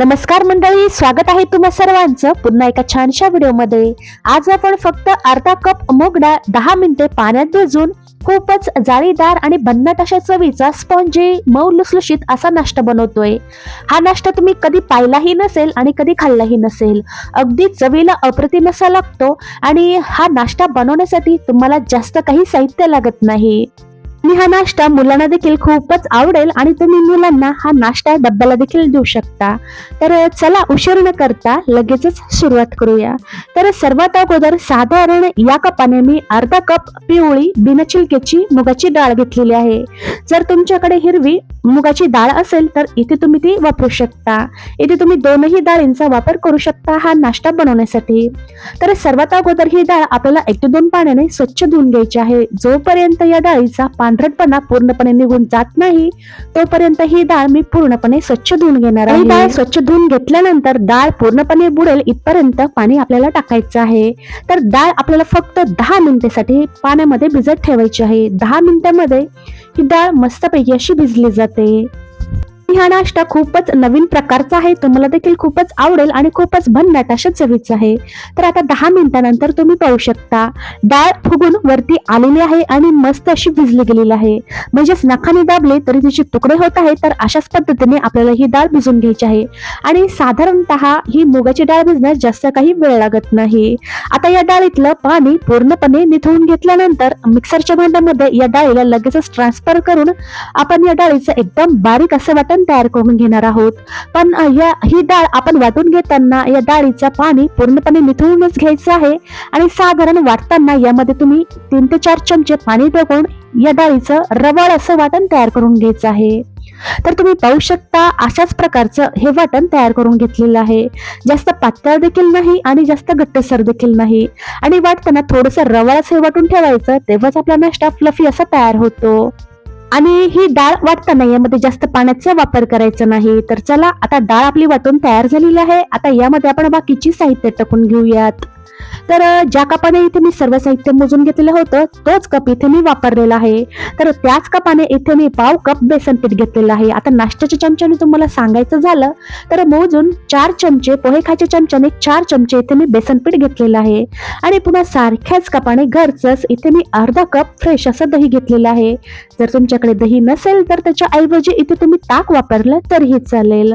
नमस्कार मंडळी स्वागत आहे तुम्हा सर्वांचं पुन्हा एका छानशा व्हिडिओमध्ये. आज आपण फक्त अर्धा कप मूग डाळ दहा मिनिटे पाण्यात भिजून खूपच जाळीदार आणि भन्नाट अशा चवीचा स्पॉन्जी मऊ लुसलुशीत असा नाश्ता बनवतोय. हा नाश्ता तुम्ही कधी पाहिलाही नसेल आणि कधी खाल्लाही नसेल. अगदी चवीला अप्रतिम असा लागतो आणि हा नाश्ता बनवण्यासाठी तुम्हाला जास्त काही साहित्य लागत नाही. आणि हा नाश्ता मुलांना देखील खूपच आवडेल आणि तुम्ही मुलांना हा नाश्ता डब्याला देखील देऊ शकता. तर चला उशीर न करता लगेचच सुरुवात करूया. तर सर्वात अगोदर साधारण या कपाने मी अर्धा कप पिवळी बिनचिलकेची मुगाची डाळ घेतलेली आहे. जर तुमच्याकडे हिरवी मुगाची डाळ असेल तर इथे तुम्ही ती वापरू शकता. इथे तुम्ही दोनही डाळींचा वापर करू शकता हा नाश्ता बनवण्यासाठी. तर सर्वात अगोदर ही डाळ आपल्याला एक ते दोन पाण्याने स्वच्छ धुवून घ्यायची आहे. जोपर्यंत या डाळीचा पाणी पांढरटपणा पूर्णपणे निघून जात नाही तोपर्यंत ही डाळ मी पूर्णपणे स्वच्छ धुवून घेणार आहे. डाळ स्वच्छ धुवून घेतल्यानंतर डाळ पूर्णपणे बुडेल इथपर्यंत पाणी आपल्याला टाकायचं आहे. तर डाळ आपल्याला फक्त दहा मिनिटासाठी पाण्यामध्ये भिजत ठेवायची आहे. दहा मिनिटांमध्ये ही डाळ मस्तपैकी अशी भिजली जाते. हा नाश्ता खूपच नवीन प्रकारचा आहे. तुम्हाला देखील खूपच आवडेल आणि खूपच भन्नाट अशा चवीचा आहे. तर आता दहा मिनिटानंतर तुम्ही पाहू शकता डाळ फुगून वरती आलेली आहे आणि मस्त अशी भिजली गेलेली आहे. म्हणजेच नखाने दाबले तरी तिचे तुकडे होत आहे तर अशाच पद्धतीने आपल्याला ही डाळ भिजून घ्यायची आहे. आणि साधारणतः ही मुगाची डाळ भिजण्यास जास्त काही वेळ लागत नाही. आता या डाळीतलं पाणी पूर्णपणे निथळून घेतल्यानंतर मिक्सरच्या भांड्यामध्ये या डाळीला लगेचच ट्रान्सफर करून आपण या डाळीचं एकदम बारीक असं वाटण तयार करून घेणार आहोत. पण या ही डाळ आपण वाटून घेताना या डाळीचं पाणी पूर्णपणे निथळूनच घ्यायचं आहे. आणि साधारण वाटताना यामध्ये तुम्ही तीन ते चार चमचे पाणी टाकून या डाळीचं रवाळ असं वाटण तयार करून घ्यायचं आहे. तर तुम्ही पाहू शकता अशाच प्रकारचं हे वाटण तयार करून घेतलेलं आहे. जास्त पातळ देखील नाही आणि जास्त घट्टसर देखील नाही. आणि वाटताना थोडंसं रवाळ हे वाटून ठेवायचं तेव्हाच आपला नाश्ता फ्लफी असा तयार होतो. आणि ही डाळ वाटताना यामध्ये जास्त पाण्याचा वापर करायचा नाही. तर चला आता डाळ आपली वाटून तयार झालेली आहे. आता यामध्ये आपण बाकीची साहित्य टाकून घेऊयात. तर ज्या कपाने इथे मी सर्व साहित्य मोजून घेतलेलं होतं तोच कप इथे मी वापरलेला आहे. तर त्याच कपाने इथे मी पाव कप बेसन पीठ घेतलेलं आहे. आता नाश्त्याच्या चमच्याने तुम्हाला सांगायचं झालं तर मोजून चार चमचे पोहे खायच्या चमच्याने चार चमचे इथे मी बेसन पीठ घेतलेलं आहे. आणि पुन्हा सारख्याच कपाने घरचंच इथे मी अर्धा कप फ्रेश असं दही घेतलेलं आहे. जर तुमच्याकडे दही नसेल तर त्याच्या ऐवजी इथे तुम्ही ताक वापरलं तरीही चालेल.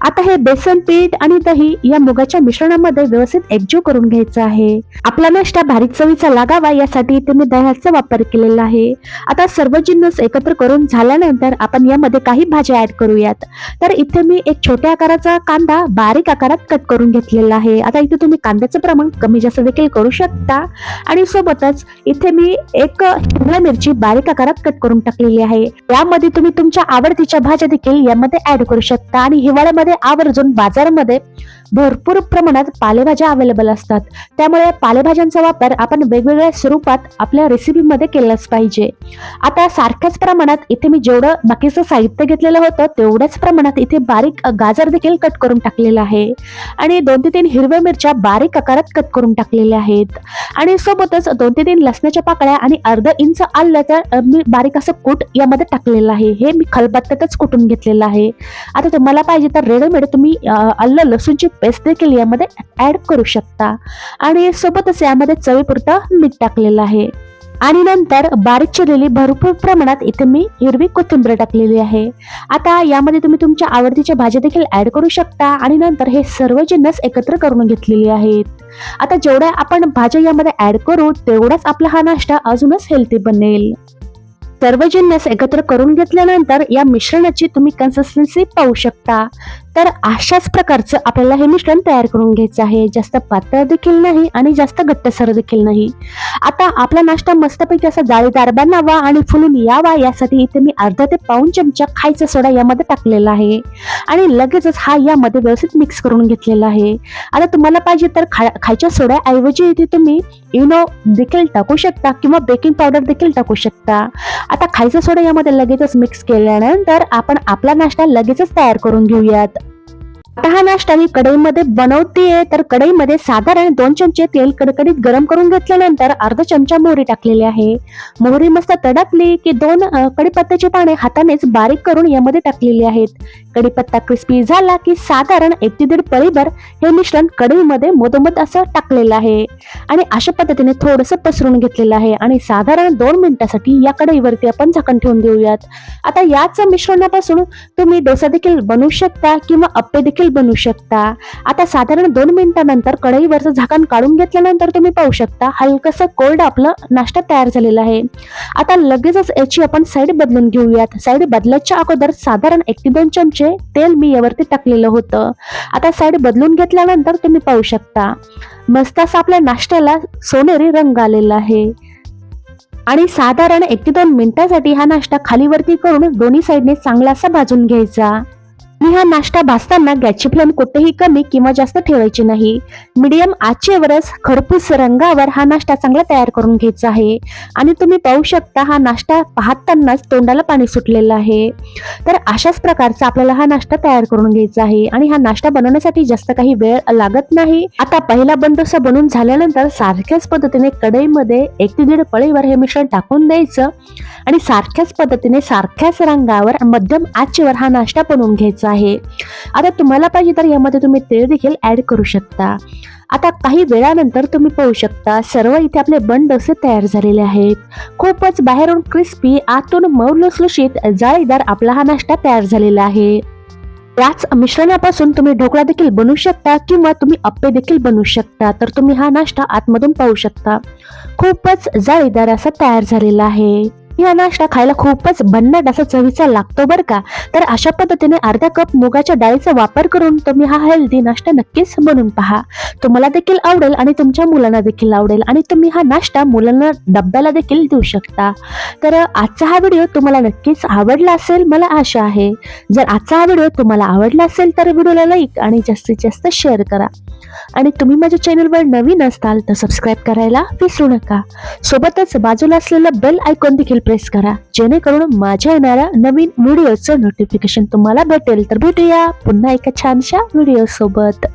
आता हे बेसन पीठ आणि दही या मुगाच्या मिश्रणामध्ये व्यवस्थित एकजीव करून घ्यायचं आहे. आपला नाश्ता भारी चवीचा लागावा यासाठी इथे मी दह्याचा वापर केलेला आहे. आता सर्व जिन्नस एकत्र करून झाल्यानंतर आपण यामध्ये काही भाज्या ऍड करूयात. तर इथे मी एक छोट्या आकाराचा कांदा बारीक आकारात कट करून घेतलेला आहे. आता इथे तुम्ही कांद्याचं प्रमाण कमी जास्त देखील करू शकता. आणि सोबतच इथे मी एक शिमला मिरची बारीक आकारात कट करून टाकलेली आहे. यामध्ये तुम्ही तुमच्या आवडतीच्या भाज्या देखील यामध्ये ऍड करू शकता. आणि हिवाळ्यामध्ये आवर्जून बाजारामध्ये भरपूर प्रमाणात पालेभाज्या अवेलेबल असतात. त्यामुळे पालेभाज्यांचा वापर आपण वेगवेगळ्या स्वरूपात आपल्या रेसिपीमध्ये केलाच पाहिजे. आता सारख्याच प्रमाणात इथे मी जेवढं बाकीचं साहित्य घेतलेलं होतं तेवढ्याच प्रमाणात इथे बारीक गाजर देखील कट करून टाकलेलं आहे. आणि दोन ते तीन हिरव्या मिरच्या बारीक आकारात कट करून टाकलेल्या आहेत. आणि सोबतच दोन ते तीन लसणाच्या पाकळ्या आणि अर्धा इंच आल्याचा मी बारीक असं कूट यामध्ये टाकलेलं आहे. हे मी खलबत्त्यातच कुटून घेतलेलं आहे. आता तुम्हाला पाहिजे तर रेडीमेड तुम्ही आलं लसूणची पेस्ट देखील यामध्ये ऍड करू शकता. आणि सोबतच यामध्ये चवीपुरतं मीठ टाकलेलं आहे. आणि नंतर बारीक चिरलेली भरपूर प्रमाणात इथे मी हिरवी कोथिंबीर टाकलेली आहे. आता यामध्ये तुम्ही तुमच्या आवडतीच्या भाज्या देखील ऍड करू शकता. आणि नंतर हे सर्व जिन्नस एकत्र करून घेतलेली आहेत. आता जेवढ्या आपण भाज्या यामध्ये ऍड करू तेवढाच आपला हा नाश्ता अजूनच हेल्दी बनेल. सर्व जिन्नस एकत्र करून घेतल्यानंतर या मिश्रणाची तुम्ही कन्सिस्टन्सी पाहू शकता. तर अशाच प्रकारचं आपल्याला हे मिश्रण तयार करून घ्यायचं आहे. जास्त पातळ देखील नाही आणि जास्त घट्टसर देखील नाही. आता आपला नाश्ता मस्तपैकी असा जाळीदार बनावा आणि फुलून यावा. यासाठी इथे मी अर्धा ते पाऊन चमचा खायचा सोडा यामध्ये टाकलेला आहे. आणि लगेचच हा यामध्ये व्यवस्थित मिक्स करून घेतलेला आहे. आता तुम्हाला पाहिजे तर खा खायच्या सोड्याऐवजी इथे तुम्ही इनो देखील टाकू शकता किंवा बेकिंग पावडर देखील टाकू शकता. आता खायचं सोडा यामध्ये लगेचच मिक्स केल्यानंतर आपण आपला नाश्ता लगेचच तयार करून घेऊयात. आता हा नाश्ता मी कढईमध्ये बनवतेय तर कढईमध्ये साधारण दोन चमचे तेल कडकडीत गरम करून घेतल्यानंतर अर्धा चमचा मोहरी टाकलेली आहे. मोहरी मस्त तडकली की दोन कडीपत्त्याची पाने हातानेच बारीक करून यामध्ये टाकलेली आहेत. कढीपत्ता क्रिस्पी झाला की साधारण एक ते दीड पळीभर हे मिश्रण कढईमध्ये मधोमध असं टाकलेलं आहे. आणि अशा पद्धतीने थोडस पसरून घेतलेलं आहे आणि साधारण दोन मिनिटासाठी या कढईवरती आपण झाकण ठेवून देऊयात आता याच मिश्रणापासून तुम्ही डोसा देखील बनवू शकता किंवा अप्पे देखील बनवू शकता. आता साधारण दोन मिनिटानंतर कढईवरचं झाकण काढून घेतल्यानंतर तुम्ही पाहू शकता हलकसं कोल्ड आपलं नाश्ता तयार झालेला आहे. आता लगेचच याची आपण साईड बदलून घेऊयात. साईड बदलायच्या अगोदर साधारण एक ते दोन चमचे तेल मी यावरती टाकलेलं होतं. आता साईड बदलून घेतल्यानंतर तुम्ही पाहू शकता मस्त असा आपल्या नाश्त्याला सोनेरी रंग आलेला आहे. आणि साधारण एक ते दोन मिनिटासाठी हा नाश्ता खालीवरती करून दोन्ही साईडने चांगला असा भाजून घ्यायचा. आणि हा नाश्ता भाजताना गॅसची फ्लेम कुठेही कमी किंवा जास्त ठेवायची नाही. मीडियम आचेवरच खरपूस रंगावर हा नाश्ता चांगला तयार करून घ्यायचा आहे. आणि तुम्ही पाहू शकता हा नाश्ता पाहतानाच तोंडाला पाणी सुटलेलं आहे. तर अशाच प्रकारचा आपल्याला हा नाश्ता तयार करून घ्यायचा आहे. आणि हा नाश्ता बनवण्यासाठी जास्त काही वेळ लागत नाही. आता पहिला बंदोसा बनवून झाल्यानंतर सारख्याच पद्धतीने कढईमध्ये एक ते दीड पळीवर हे मिश्रण टाकून द्यायचं. आणि सारख्याच पद्धतीने सारख्याच रंगावर मध्यम आचेवर हा नाश्ता बनवून घ्यायचा. आहे. आता तुम्हाला पाहिजे तर यामध्ये तुम्ही तेल देखील ऍड करू शकता. आता काही वेळानंतर तुम्ही पाहू शकता सर्व इथे आपले बन डोसे तयार झालेले आहेत. खूपच बाहेरून क्रिस्पी आतून मऊ लुसलुशीत जाळीदार आपला हा नाश्ता तयार झालेला आहे. याच मिश्रणापासून तुम्ही ढोकळा देखील बनवू शकता किंवा तुम्ही अप्पे देखील बनवू शकता. तर तुम्ही हा नाश्ता आतमधून पाहू शकता. खूपच जाळीदार असा तयार झालेला आहे. हा नाश्ता खायला खूपच भन्नाट असा चवीचा लागतो बरं का? तर अशा पद्धतीने अर्धा कप मुगाच्या डाळीचा वापर करून तुम्ही हा हेल्दी नाश्ता नक्कीच बनवून पहा. तुम्हाला देखील आवडेल आणि तुमच्या मुलांना देखील आवडेल आणि तुम्ही हा नाश्ता मुलांना डब्याला देखील देऊ शकता. तर आजचा हा व्हिडिओ तुम्हाला नक्कीच आवडला असेल मला आशा आहे. जर आजचा हा व्हिडिओ तुम्हाला आवडला असेल तर व्हिडिओला लाईक आणि जास्तीत जास्त शेअर करा. आणि तुम्ही माझ्या चॅनलवर नवीन असताल तर सबस्क्राईब करायला विसरू नका. सोबतच बाजूला असलेलं बेल आयकॉन देखील प्रेस करा. जेणेकरून माझ्या येणाऱ्या नवीन व्हिडिओचं नोटिफिकेशन तुम्हाला भेटेल. तर भेटूया पुन्हा एका छानशा व्हिडिओ सोबत